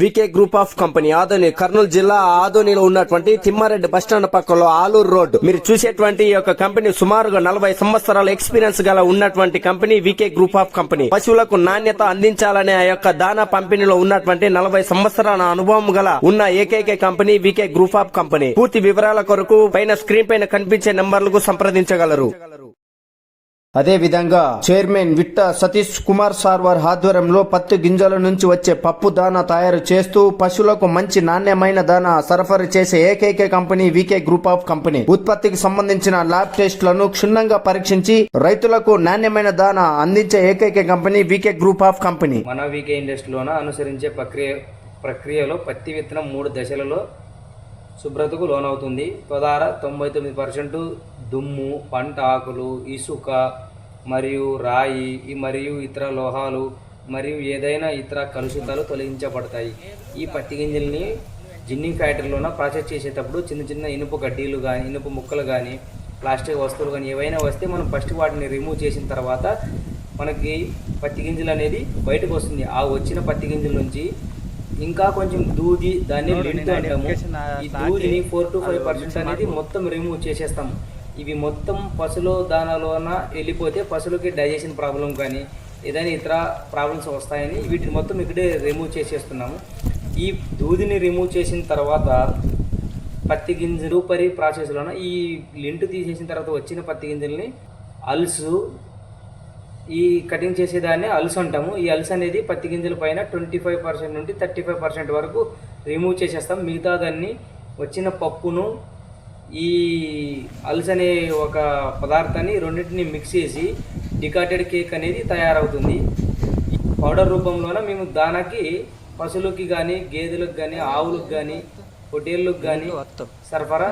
VK group of company Adoni Kurnool జిల్లా ఆదోనిలో ఉన్నటువంటి తిమ్మారెడ్డి బస్టాండ్ పక్కలో ఆలూరు రోడ్ మీరు చూసేటువంటి ఈ యొక్క కంపెనీ సుమారుగా నలభై సంవత్సరాల ఎక్స్పీరియన్స్ గల ఉన్నటువంటి company VK group of company. పశువులకు నాణ్యత అందించాలనే ఆ యొక్క దానా పంపిణీలో ఉన్నటువంటి నలభై సంవత్సరాల అనుభవం గల ఉన్న ఏకైక company VK group of company. పూర్తి వివరాల కొరకు పైన స్క్రీన్ పైన కనిపించే నంబర్లకు సంప్రదించగలరు. అదేవిధంగా చైర్మన్ విట్ట సతీష్ కుమార్ సార్వర్ ఆధ్వర్యంలో పత్తి గింజల నుంచి వచ్చే పప్పు దానా తయారు చేస్తూ పశువులకు మంచి నాణ్యమైన దానా సరఫరా చేసే ఏకైక company VK group of company. ఉత్పత్తికి సంబంధించిన ల్యాబ్ టెస్టులను క్షుణ్ణంగా పరీక్షించి రైతులకు నాణ్యమైన దానా అందించే ఏకైక company VK group of company. మన వికే ఇండస్ట్రీలోన అనుసరించే ప్రక్రియ ప్రక్రియలో పత్తి విత్తనం మూడు దశలలో శుభ్రతకు లోనవుతుంది. తొదార తొంభై తొమ్మిది పర్సెంట్ దుమ్ము పంట ఆకులు ఇసుక మరియు రాయి మరియు ఇతర లోహాలు మరియు ఏదైనా ఇతర కలుషితాలు తొలగించబడతాయి. ఈ పత్తి గింజల్ని జిన్నింగ్ ఫ్యాక్టరీలోన ప్రాసెస్ చేసేటప్పుడు చిన్న చిన్న ఇనుప గడ్డీలు కానీ ఇనుప ముక్కలు కానీ ప్లాస్టిక్ వస్తువులు కానీ ఏవైనా వస్తే మనం ఫస్ట్ వాటిని రిమూవ్ చేసిన తర్వాత మనకి పత్తి గింజలు అనేది బయటకు వస్తుంది. ఆ వచ్చిన పత్తి గింజల నుంచి ఇంకా కొంచెం దూది దాన్ని లింట్ అంటాము. ఈ దూదిని ఫోర్ టు ఫైవ్ పర్సెంట్ అనేది మొత్తం రిమూవ్ చేసేస్తాము. ఇవి మొత్తం పశువుల దానాలోన వెళ్ళిపోతే పశువులకి డైజెషన్ ప్రాబ్లం కానీ ఏదైనా ఇతర ప్రాబ్లమ్స్ వస్తాయని వీటిని మొత్తం ఇక్కడే రిమూవ్ చేసేస్తున్నాము. ఈ దూదిని రిమూవ్ చేసిన తర్వాత పత్తి గింజలు పరి ప్రాసెస్లోన ఈ లింట్ తీసేసిన తర్వాత వచ్చిన పత్తి గింజల్ని అల్సు ఈ కటింగ్ చేసేదాన్ని అల్స్ అంటాము. ఈ అల్స్ అనేది పత్తి గింజల పైన ట్వంటీ ఫైవ్ పర్సెంట్ నుండి థర్టీ ఫైవ్ పర్సెంట్ వరకు రిమూవ్ చేసేస్తాం. మిగతా దాన్ని వచ్చిన పప్పును ఈ అల్స్ అనే ఒక పదార్థాన్ని రెండింటిని మిక్స్ చేసి డికాటెడ్ కేక్ అనేది తయారవుతుంది. పౌడర్ రూపంలోన మేము దానాకి పశువులకి కానీ గేదెలకు కానీ ఆవులకు కానీ పొట్టేళ్ళకు కానీ సరఫరా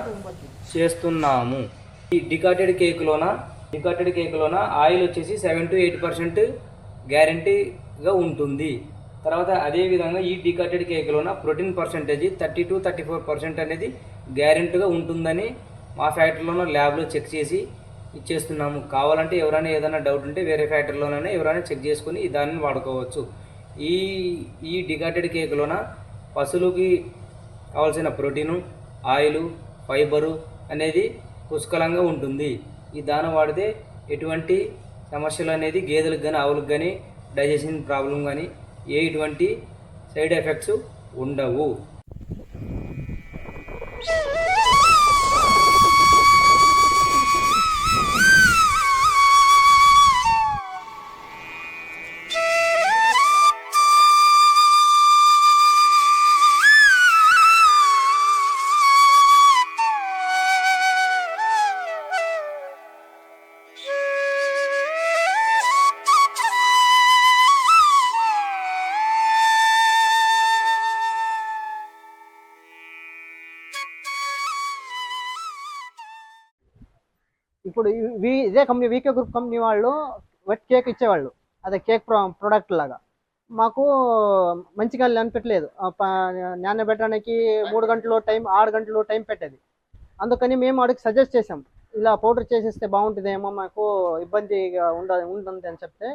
చేస్తున్నాము. ఈ డికాటెడ్ కేక్లోన డికాటెడ్ కేక్లోన ఆయిల్ వచ్చేసి సెవెన్ టు ఎయిట్ పర్సెంట్ గ్యారంటీగా ఉంటుంది. తర్వాత అదే విధంగా ఈ decorticated కేక్లోన protein percentage thirty to thirty four percent అనేది గ్యారెంటీగా ఉంటుందని మా ఫ్యాక్టరీలోనూ ల్యాబ్లో చెక్ చేసి ఇచ్చేస్తున్నాము. కావాలంటే ఎవరైనా ఏదైనా డౌట్ ఉంటే వేరే ఫ్యాక్టరీలోనైనా ఎవరైనా చెక్ చేసుకుని దాన్ని వాడుకోవచ్చు. ఈ ఈ డికాటెడ్ కేక్లోన పశువులకి కావాల్సిన ప్రోటీను ఆయిలు ఫైబరు అనేది పుష్కలంగా ఉంటుంది. ఈ దాన వాడితే ఎటువంటి సమస్యలు అనేది గేదెలకు కానీ ఆవులకు కానీ డైజెషన్ ప్రాబ్లం కానీ ఏ ఎటువంటి సైడ్ ఎఫెక్ట్స్ ఉండవు. Yeah. ఇప్పుడు వి ఇదే కంపెనీ వీకే గ్రూప్ కంపెనీ వాళ్ళు వెట్ కేక్ ఇచ్చేవాళ్ళు. అదే కేక్ ప్రో ప్రోడక్ట్ లాగా. మాకు మంచిగా అనిపించలేదు నాన్న పెట్టడానికి నానబెట్టడానికి మూడు గంటలు టైం ఆరు గంటలు టైం పెట్టేది. అందుకని మేము వాడికి సజెస్ట్ చేసాం ఇలా పౌడర్ చేసేస్తే బాగుంటుందేమో మాకు ఇబ్బందిగా ఉండ ఉంటుంది అని చెప్తే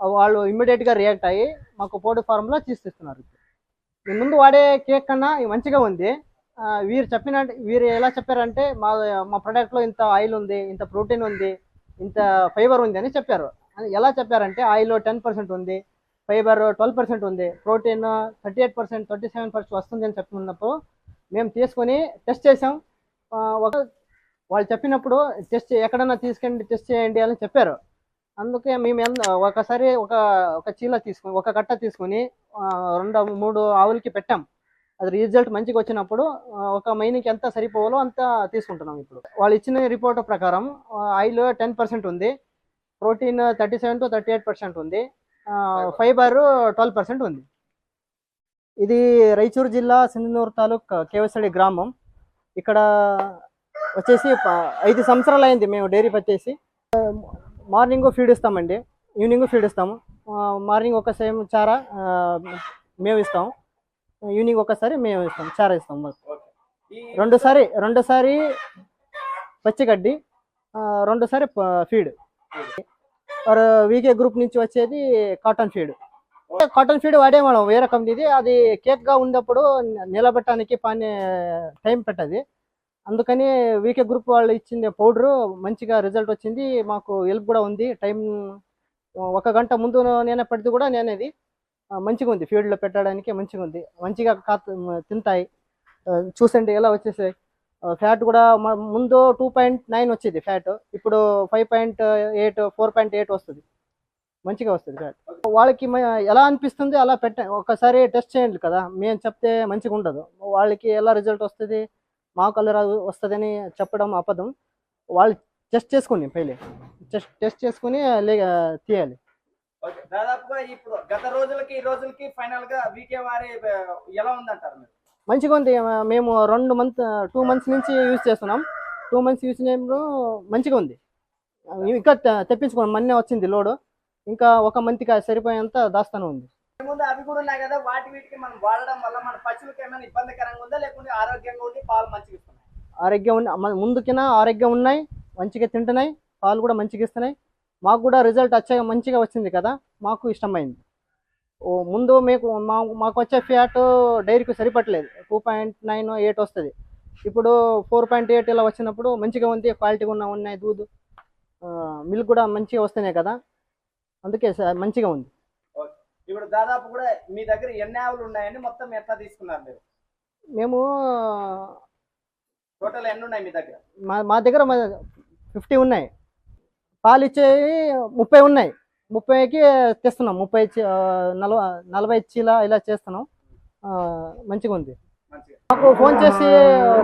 వాళ్ళు ఇమ్మీడియట్గా రియాక్ట్ అయ్యి మాకు పౌడర్ ఫార్మ్లో తీసిస్తున్నారు. ముందు వాడే కేక్ కన్నా మంచిగా ఉంది. వీరు చెప్పిన వీరు ఎలా చెప్పారంటే మా మా ప్రోడక్ట్లో ఇంత ఆయిల్ ఉంది ఇంత ప్రోటీన్ ఉంది ఇంత ఫైబర్ ఉంది అని చెప్పారు. ఎలా చెప్పారంటే ఆయిల్ టెన్ పర్సెంట్ ఉంది ఫైబర్ ట్వెల్వ్ పర్సెంట్ ఉంది protein thirty eight percent thirty seven percent వస్తుంది అని చెప్పినప్పుడు మేము తీసుకొని టెస్ట్ చేసాం ఒక వాళ్ళు చెప్పినప్పుడు టెస్ట్ ఎక్కడన్నా తీసుకెళ్ళి టెస్ట్ చేయండి అని చెప్పారు. అందుకే మేము ఒకసారి ఒక ఒక చీల తీసుకొని ఒక కట్ట తీసుకొని రెండు మూడు ఆవులకి పెట్టాం. అది రిజల్ట్ మంచిగా వచ్చినప్పుడు ఒక మైన్కి ఎంత సరిపోవాలో అంత తీసుకుంటున్నాం ఇప్పుడు. వాళ్ళు ఇచ్చిన రిపోర్ట్ ప్రకారం ఆయిల్ టెన్ పర్సెంట్ ఉంది protein thirty seven to thirty eight percent ఉంది ఫైబర్ ట్వెల్వ్ పర్సెంట్ ఉంది. ఇది రైచూరు జిల్లా సింధనూరు తాలూక్ కేవసడి గ్రామం. ఇక్కడ వచ్చేసి ఐదు సంవత్సరాలు అయింది మేము డైరీ పట్టేసి మార్నింగ్ ఫీడ్ ఇస్తామండి ఈవినింగ్ ఫీడ్ ఇస్తాము. మార్నింగ్ ఒక సేమ్ చారా మేము ఇస్తాము ఈవినింగ్ ఒకసారి మేము ఇస్తాం చారా ఇస్తాం మాకు. రెండుసారి రెండుసారి పచ్చిగడ్డి రెండుసారి ఫీడ్. వీకే గ్రూప్ నుంచి వచ్చేది కాటన్ ఫీడ్. కాటన్ ఫీడ్ వాడేవాళ్ళం వేరే కంపెనీది. అది కేక్గా ఉన్నప్పుడు నిలబెట్టడానికి పని టైం పెట్టది. అందుకని వీకే గ్రూప్ వాళ్ళు ఇచ్చింది పౌడర్ మంచిగా రిజల్ట్ వచ్చింది. మాకు హెల్ప్ కూడా ఉంది. టైం ఒక గంట ముందు నేనే పెడితే కూడా నేనేది. మంచిగా ఉంది. ఫీల్డ్లో పెట్టడానికి మంచిగా ఉంది. మంచిగా కాత తింటాయి. చూసండి ఎలా వచ్చేసాయి. ఫ్యాట్ కూడా ముందు టూ పాయింట్ నైన్ వచ్చేది ఫ్యాట్. ఇప్పుడు five point eight four point eight వస్తుంది. మంచిగా వస్తుంది ఫ్యాట్. వాళ్ళకి ఎలా అనిపిస్తుంది అలా పెట్ట ఒకసారి టెస్ట్ చేయండి కదా. మేము చెప్తే మంచిగా ఉండదు. వాళ్ళకి ఎలా రిజల్ట్ వస్తుంది మాకు కలర్ వస్తుందని చెప్పడం అబద్ధం వాళ్ళు టెస్ట్ చేసుకుని పైలే. టెస్ట్ టెస్ట్ చేసుకుని తీయాలి. దాదాపుగా ఇప్పుడు గత రోజులకి ఈ రోజులకి ఫైనల్గా వీకే వారి ఎలా ఉందంటారు మీరు? మంచిగా ఉంది. మేము రెండు మంత్ టూ మంత్స్ నుంచి యూజ్ చేస్తున్నాం. టూ మంత్స్ యూజ్ చేయడం మంచిగా ఉంది. ఇంకా తెప్పించుకోండి మొన్నే వచ్చింది లోడ్. ఇంకా ఒక మంత్కి సరిపోయేంత దాస్తాను ఉంది. ముందు అవి కూడా ఉన్నాయి కదా. వాటి వీటికి మనం వాడడం వల్ల మన పశువులకి ఏమైనా ఇబ్బందికరంగా ఉందా? లేకుంటే ఆరోగ్యంగా ఉండి పాలు మంచిగా ఇస్తున్నాయి? ఆరోగ్యం ముందుకిన ఆరోగ్యం ఉన్నాయి. మంచిగా తింటున్నాయి. పాలు కూడా మంచిగా ఇస్తున్నాయి. మాకు కూడా రిజల్ట్ వచ్చే మంచిగా వచ్చింది కదా మాకు ఇష్టమైంది. ఓ ముందు మీకు మా మాకు వచ్చే ఫ్యాట్ డైరీకి సరిపట్టలేదు టూ పాయింట్ నైన్ ఎయిట్ వస్తుంది. ఇప్పుడు ఫోర్ పాయింట్ ఎయిట్ ఇలా వచ్చినప్పుడు మంచిగా ఉంది క్వాలిటీగా ఉన్న ఉన్నాయి దూదు. మిల్క్ కూడా మంచిగా వస్తున్నాయి కదా అందుకే స- మంచిగా ఉంది. ఇప్పుడు దాదాపు కూడా మీ దగ్గర ఎన్ని ఆవులు ఉన్నాయండి మొత్తం ఎట్లా తీసుకున్నారు మీరు? మేము టోటల్ ఎన్ని ఉన్నాయి మీ దగ్గర? మా మా దగ్గర ఫిఫ్టీ ఉన్నాయి. పాలు ఇచ్చేవి ముప్పై ఉన్నాయి. ముప్పైకి తెస్తున్నాం. ముప్పై నలభై నలభై చీల ఇలా చేస్తున్నాం. మంచిగా ఉంది. మాకు ఫోన్ చేసి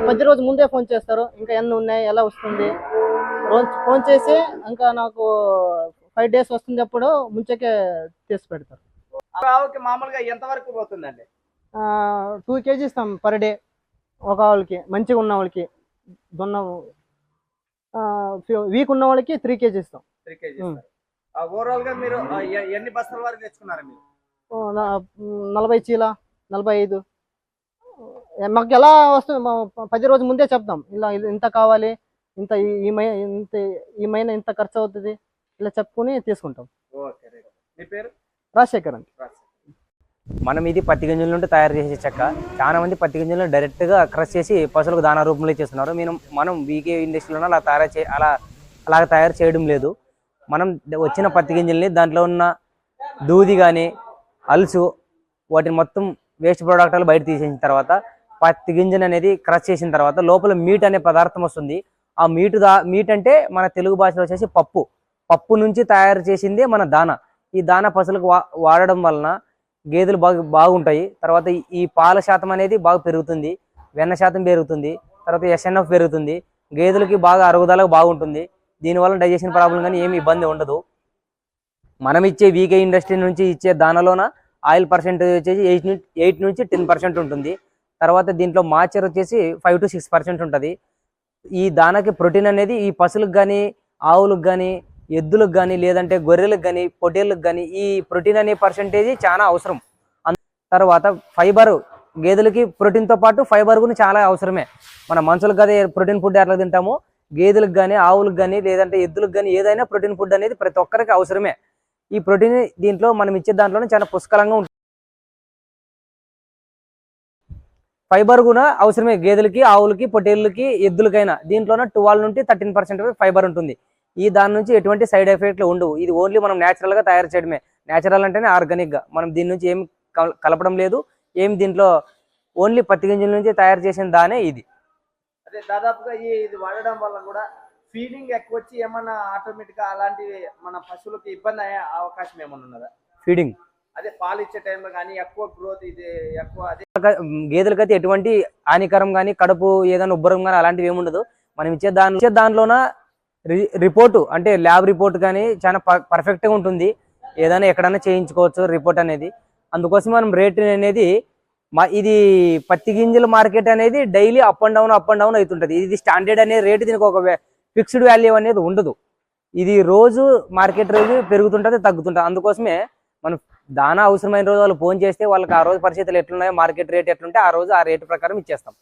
పది రోజు ముందే ఫోన్ చేస్తారు. ఇంకా ఎన్ని ఉన్నాయి ఎలా వస్తుంది? ఫోన్ చేసి ఇంకా నాకు ఫైవ్ డేస్ వస్తుంది అప్పుడు ముంచకే తీసి పెడతారు. మామూలుగా ఎంత వరకు పోతుందండి టూ కేజీ ఇస్తాం పర్ డే. ఒక వాళ్ళకి మంచిగా ఉన్న వాళ్ళకి దున్న వీక్ ఉన్న వాళ్ళకి త్రీ కేజీ ఇస్తాం. త్రీ కేజీ ఉం. ఓవరాల్గా మీరు ఎన్ని బస్తాల వరకు తెచ్చుకున్నారు మీరు? నలభై చీల నలభై ఐదు. మాకు ఎలా వస్తుంది పది రోజు ముందే చెప్తాం. ఇలా ఇంత కావాలి ఇంత ఈ- ఇంత ఈ మైన ఇంత ఖర్చు అవుతుంది ఇలా చెప్పుకొని తీసుకుంటాం. మీ పేరు? రాజశేఖర్ అండి. మనం ఇది పత్తి గింజల నుండి తయారు చేసే చెక్క. చాలా మంది పత్తి గింజలను డైరెక్ట్గా క్రష్ చేసి పశువులకు దానా రూపంలో ఇచ్చేస్తున్నారు మనం మనం వీకే ఇండస్ట్రీలోనే అలా తయారు చే అలా అలా తయారు చేయడం లేదు. మనం వచ్చిన పత్తి గింజల్ని దాంట్లో ఉన్న దూది కానీ అలుసు వాటిని మొత్తం వేస్ట్ ప్రోడక్ట్లు బయట తీసేసిన తర్వాత పత్తి గింజను అనేది క్రష్ చేసిన తర్వాత లోపల మీట్ అనే పదార్థం వస్తుంది. ఆ మీటు దా మీట్ అంటే మన తెలుగు భాషలో వచ్చేసి పప్పు. పప్పు నుంచి తయారు చేసిందే మన దాన. ఈ దాన పశువులకు వా వాడడం వలన గేదెలు బాగా బాగుంటాయి. తర్వాత ఈ- పాల శాతం అనేది బాగా పెరుగుతుంది. వెన్న శాతం పెరుగుతుంది. తర్వాత ఎస్ఎన్ఎఫ్ పెరుగుతుంది. గేదెలకి బాగా అరుగుదల బాగుంటుంది. దీనివల్ల డైజెషన్ ప్రాబ్లం కానీ ఏమి ఇబ్బంది ఉండదు. మనం ఇచ్చే వీకే ఇండస్ట్రీ నుంచి ఇచ్చే దానిలోన ఆయిల్ పర్సెంటేజ్ వచ్చేసి ఎయిట్ నుంచి ఎయిట్ నుంచి టెన్ పర్సెంట్ ఉంటుంది. తర్వాత దీంట్లో మాచర్ వచ్చేసి ఫైవ్ టు సిక్స్ పర్సెంట్ ఉంటుంది. ఈ దానాకి ప్రోటీన్ అనేది ఈ పశువులకు కానీ ఆవులకు కానీ ఎద్దులకు కానీ లేదంటే గొర్రెలకు కానీ పొట్టేళ్ళకు కానీ ఈ ప్రోటీన్ అనే పర్సెంటేజ్ చాలా అవసరం. తర్వాత ఫైబర్ గేదెలకి ప్రోటీన్తో పాటు ఫైబర్ కూడా చాలా అవసరమే. మన మనుషులకు కదా ప్రోటీన్ ఫుడ్ ఎట్లా తింటామో గేదెలకు కానీ ఆవులకు కానీ లేదంటే ఎద్దులకు కానీ ఏదైనా ప్రోటీన్ ఫుడ్ అనేది ప్రతి ఒక్కరికి అవసరమే. ఈ ప్రోటీన్ దీంట్లో మనం ఇచ్చే దాంట్లోనే చాలా పుష్కలంగా ఉంటుంది. ఫైబర్ కూడా అవసరమే. గేదెలకి ఆవులకి పొట్టేళ్ళకి ఎద్దులకైనా. దీంట్లోనే ట్వెల్వ్ నుండి థర్టీన్ పర్సెంట్ ఫైబర్ ఉంటుంది. ఈ దాని నుంచి ఎటువంటి సైడ్ ఎఫెక్ట్లు ఉండవు. ఇది ఓన్లీ మనం natural గా తయారు చేయడమే. నేచురల్ అంటేనే organic గా. మనం దీని నుంచి ఏం కల- కలపడం లేదు. ఏం దీంట్లో ఓన్లీ పత్తి గింజల నుంచి తయారు చేసిన దానే ఇది. అదే దాదాపుగా ఇది వాడడం వల్ల కూడా ఫీడింగ్ ఎక్కువ వచ్చి ఏమన్నా ఆటోమేటిక్గా అలాంటివి మన పశువులకి ఇబ్బంది అయ్యే అవకాశం ఏమన్నా ఉన్నదా? ఫీడింగ్ అదే పాలు ఇచ్చే టైంలో కానీ ఎక్కువ గ్రోత్ ఇది ఎక్కువ అదే గేదెలకైతే ఎటువంటి హానికరం కానీ కడుపు ఏదైనా ఉబ్బరం కానీ అలాంటివి ఏమి ఉండదు మనం ఇచ్చే దాని ఇచ్చే దానిలోన రిపోర్టు అంటే ల్యాబ్ రిపోర్ట్ కానీ చాలా పర్ఫెక్ట్గా ఉంటుంది. ఏదైనా ఎక్కడైనా చేయించుకోవచ్చు రిపోర్ట్ అనేది. అందుకోసం మనం రేట్ అనేది మా ఇది పత్తి గింజల మార్కెట్ అనేది daily up and down up and down అవుతుంటుంది. ఇది స్టాండర్డ్ అనే రేటు దీనికి ఒక ఫిక్స్డ్ వాల్యూ అనేది ఉండదు. ఇది రోజు మార్కెట్ రోజు పెరుగుతుంటది తగ్గుతుంటుంది. అందుకోసమే మనం దానా అవసరమైన రోజు వాళ్ళు ఫోన్ చేస్తే వాళ్ళకి ఆ రోజు పరిస్థితులు ఎట్లున్నాయో మార్కెట్ రేట్ ఎట్లుంటే ఆ రోజు ఆ రేటు ప్రకారం ఇచ్చేస్తాం.